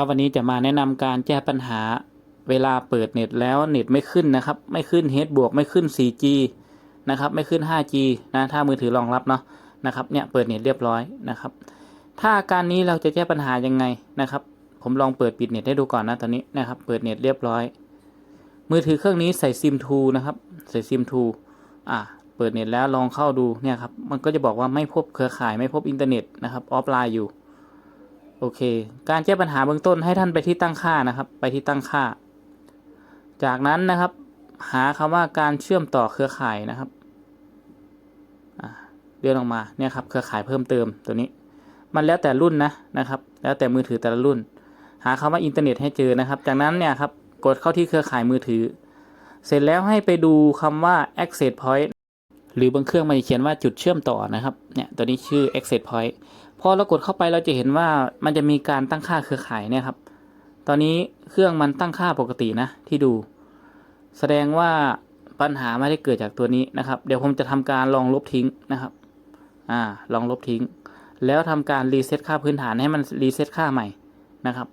ครับวันนี้จะมาแนะนำการแก้ปัญหาเวลาเปิดเน็ตแล้วเน็ตไม่ขึ้นนะครับ ไม่ขึ้น H บวกไม่ขึ้น 4G นะครับไม่ขึ้น 5G นะถ้ามือถือรองรับเนาะนะครับเนี่ยเปิดเน็ตเรียบร้อยนะครับ ถ้าอาการนี้เราจะแก้ปัญหายังไงนะครับ ผมลองเปิดปิดเน็ตให้ดูก่อนนะตอนนี้นะครับ เปิดเน็ตเรียบร้อย มือถือเครื่องนี้ใส่ซิมทูนะครับใส่ซิมทูอ่าเปิดเน็ตแล้วลองเข้าดูเนี่ยครับมันก็จะบอกว่าไม่พบเครือข่ายไม่พบอินเทอร์เน็ตนะครับออฟไลน์อยู่ โอเค การแก้ปัญหาเบื้องต้นให้ท่านไปที่ตั้งค่านะครับ ไปที่ตั้งค่า จากนั้นนะครับ หาคำว่าการเชื่อมต่อเครือข่ายนะครับเลื่อนลงมาเนี่ยครับเครือข่ายเพิ่มเติมตัวนี้ มันแล้วแต่รุ่นนะนะครับ แล้วแต่มือถือแต่ละรุ่น หาคำว่าอินเทอร์เน็ตให้เจอนะครับ จากนั้นเนี่ยครับกดเข้าที่เครือข่ายมือถือ เสร็จแล้วให้ไปดูคำว่า access point หรือบางเครื่องมันจะเขียนว่าจุดเชื่อมต่อนะครับเนี่ยตัวนี้ชื่อ access point พอเรากดเข้าไปเราจะเห็นว่ามันจะมีการตั้งค่าเครือข่ายเนี่ยครับ ตอนนี้เครื่องมันตั้งค่าปกตินะที่ดู แสดงว่าปัญหาไม่ได้เกิดจากตัวนี้นะครับ เดี๋ยวผมจะทำการลองลบทิ้งนะครับ อ่า ลองลบทิ้ง แล้วทำการรีเซ็ตค่าพื้นฐานให้มันรีเซ็ตค่าใหม่นะครับ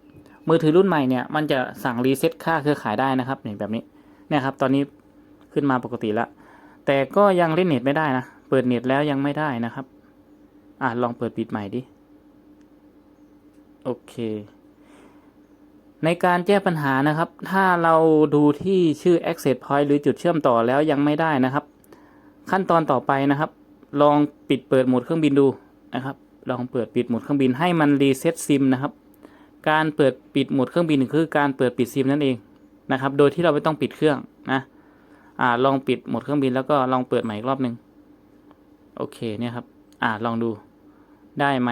มือถือรุ่นใหม่เนี่ยมันจะสั่งรีเซ็ตค่าเครือข่ายได้นะครับเนี่ยแบบนี้เนี่ยครับ ตอนนี้ขึ้นมาปกติแล้ว แต่ก็ยังเล่นเน็ตไม่ได้นะ เปิดเน็ตแล้วยังไม่ได้นะครับ อะ ลองเปิดปิดใหม่ดิ โอเค ในการแก้ปัญหานะครับ ถ้าเราดูที่ชื่อ access point หรือจุดเชื่อมต่อแล้วยังไม่ได้นะครับ ขั้นตอนต่อไปนะครับ ลองปิดเปิดโหมดเครื่องบินดูนะครับ ลองเปิดปิดโหมดเครื่องบินให้มันรีเซ็ตซิมนะครับ การเปิดปิดโหมดเครื่องบินคือการเปิดปิดซิมนั่นเองนะครับ โดยที่เราไม่ต้องปิดเครื่องนะอ่าลองปิดโหมดเครื่องบินแล้วก็ลองเปิดใหม่อีกรอบหนึ่งโอเคเนี่ยครับ อ่าลองดูได้ไหม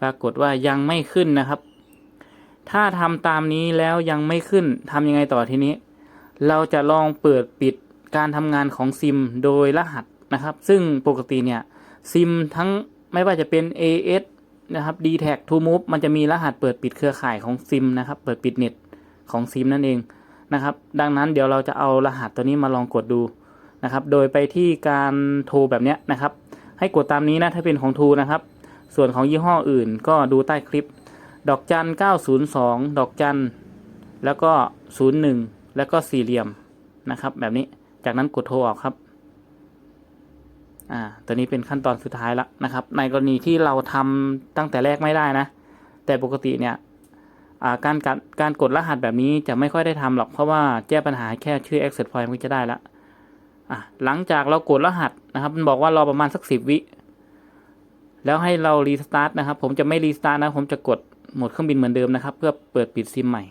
ปรากฏว่ายังไม่ขึ้นนะครับ ถ้าทำตามนี้แล้วยังไม่ขึ้นทำยังไงต่อทีนี้ เราจะลองเปิดปิดการทำงานของซิมโดยรหัสนะครับ ซึ่งปกติเนี่ยซิมทั้งไม่ว่าจะเป็น AS นะครับ d t แท็ To Move มันจะมีรหัสเปิดปิดเครือข่ายของซิมนะครับ เปิดปิดเน็ตของซิมนั่นเองนะครับ ดังนั้นเดี๋ยวเราจะเอารหัสตัวนี้มาลองกดดูนะครับ โดยไปที่การโทรแบบนี้นะครับ ให้กดตามนี้นะถ้าเป็นของทูนะครับ ส่วนของยี่ห้ออื่นก็ดูใต้คลิป ดอกจัน 902 ดอกจัน แล้วก็ 01 แล้วก็สี่เหลี่ยมนะครับ แบบนี้จากนั้นกดโทรออกครับอ่าตัวนี้เป็นขั้นตอนสุดท้ายแล้วนะครับ ในกรณีที่เราทำตั้งแต่แรกไม่ได้นะ แต่ปกติเนี่ยการการการกดรหัสแบบนี้จะไม่ค่อยได้ทำหรอก เพราะว่าแก้ปัญหาแค่ชื่อ access point มันก็จะได้ละ อะหลังจากเรากดรหัสนะครับ มันบอกว่ารอประมาณสักสิบวิแล้วให้เรารีสตาร์ทนะครับ ผมจะไม่รีสตาร์ทนะ ผมจะกดหมดเครื่องบินเหมือนเดิมนะครับ เพื่อเปิดปิดซิมใหม่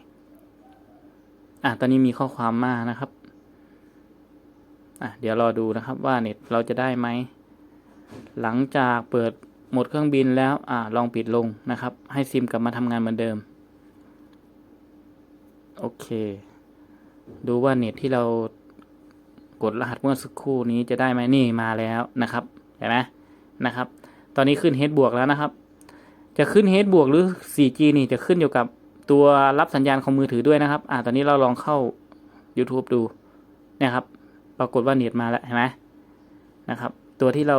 อะตอนนี้มีข้อความมานะครับ อะเดี๋ยวรอดูนะครับว่าเน็ตเราจะได้ไหม หลังจากเปิดหมดเครื่องบินแล้ว อ่าลองปิดลงนะครับ ให้ซิมกลับมาทำงานเหมือนเดิม โอเค ดูว่าเน็ตที่เรา กดรหัสเมื่อสักครู่นี้จะได้ไหมนี่มาแล้วนะครับเห็นไหมนะครับ ตอนนี้ขึ้น H บวกแล้วนะครับ จะขึ้น H บวกหรือ 4G นี่จะขึ้นอยู่กับตัวรับสัญญาณของมือถือด้วยนะครับ อ่าตอนนี้เราลองเข้า YouTube ดูนี่ยครับ ปรากฏว่าเน็ตมาแล้วเห็นไหมนะครับ ตัวที่เรา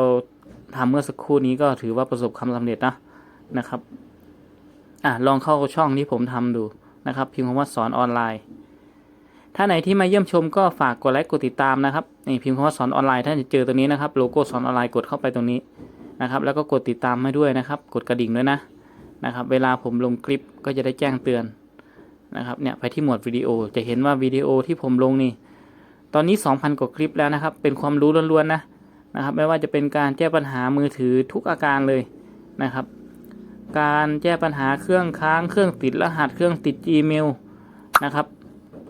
ทำเมื่อสักครู่นี้ก็ถือว่าประสบความสำเร็จนะนะครับ อ่าลองเข้าช่องที่ผมทำดูนะครับ พิมพ์คำว่าสอนออนไลน์ ถ้าไหนที่มาเยี่ยมชมก็ฝากกดไลค์กดติดตามนะครับนี่พิมพ์คำว่าสอนออนไลน์ท่านจะเจอตัวนี้นะครับโลโก้สอนออนไลน์กดเข้าไปตรงนี้นะครับ แล้วก็กดติดตามให้ด้วยนะครับ กดกระดิ่งด้วยนะนะครับเวลาผมลงคลิปก็จะได้แจ้งเตือนนะครับเนี่ยไปที่หมวดวิดีโอจะเห็นว่าวิดีโอที่ผมลงนี่ตอนนี้ 2,000 กว่าคลิปแล้วนะครับ เป็นความรู้ล้วนๆนะนะครับ ไม่ว่าจะเป็นการแก้ปัญหามือถือทุกอาการเลยนะครับ การแก้ปัญหาเครื่องค้างเครื่องติดรหัสเครื่องติด Gmail นะครับ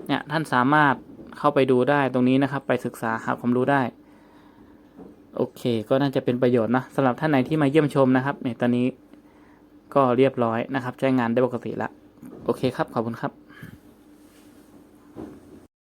เนี่ยท่านสามารถเข้าไปดูได้ตรงนี้นะครับ ไปศึกษาหาความรู้ได้ โอเค ก็น่าจะเป็นประโยชน์นะสำหรับท่านไหนที่มาเยี่ยมชมนะครับเนี่ยตอนนี้ก็เรียบร้อยนะครับ ใช้งานได้ปกติแล้ว โอเคครับ ขอบคุณครับ